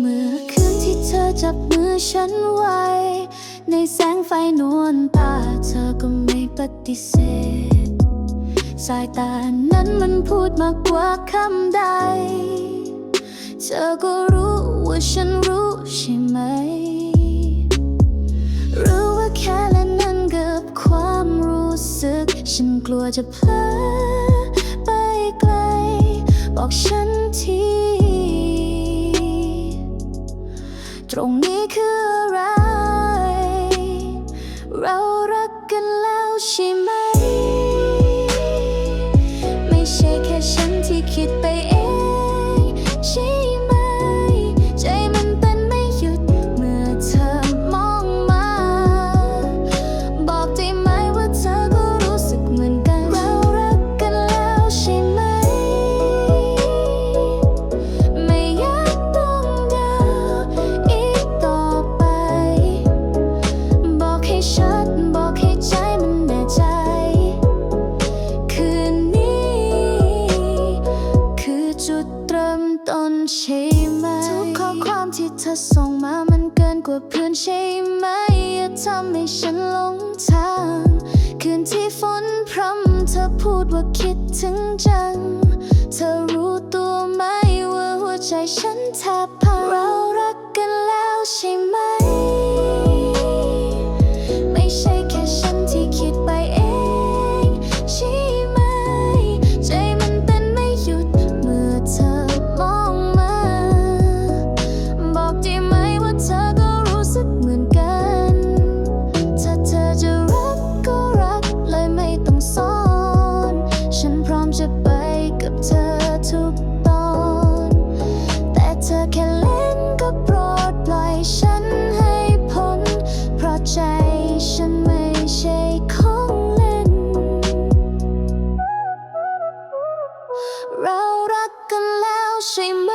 เมื่อคืนที่เธอจับมือฉันไว้ ในแสงไฟนวลตาเธอก็ไม่ปฏิเสธ สายตานั้นมันพูดมากกว่าคำใด เธอก็รู้ว่าฉันรู้ใช่ไหม รู้ว่าแค่เล่นนั้นกับความรู้สึก ฉันกลัวจะเพลอไปไกล บอกฉันที ตรงนี้คืออะไร เรารักกันแล้วใช่ไหม ไม่ใช่แค่ฉันที่คิดไป เริ่มต้นใช่ไหม ทุกข้อความที่เธอส่งมามันเกินกว่าเพื่อนใช่ไหมอย่าทำให้ฉันหลงทาง คืนที่ฝนพรำเธอพูดว่าคิดถึงจัง เธอรู้ตัวไหมว่าหัวใจฉันแทบพังเรารักกันแล้วใช่ไหม เรารักกันแล้วใช่ไหม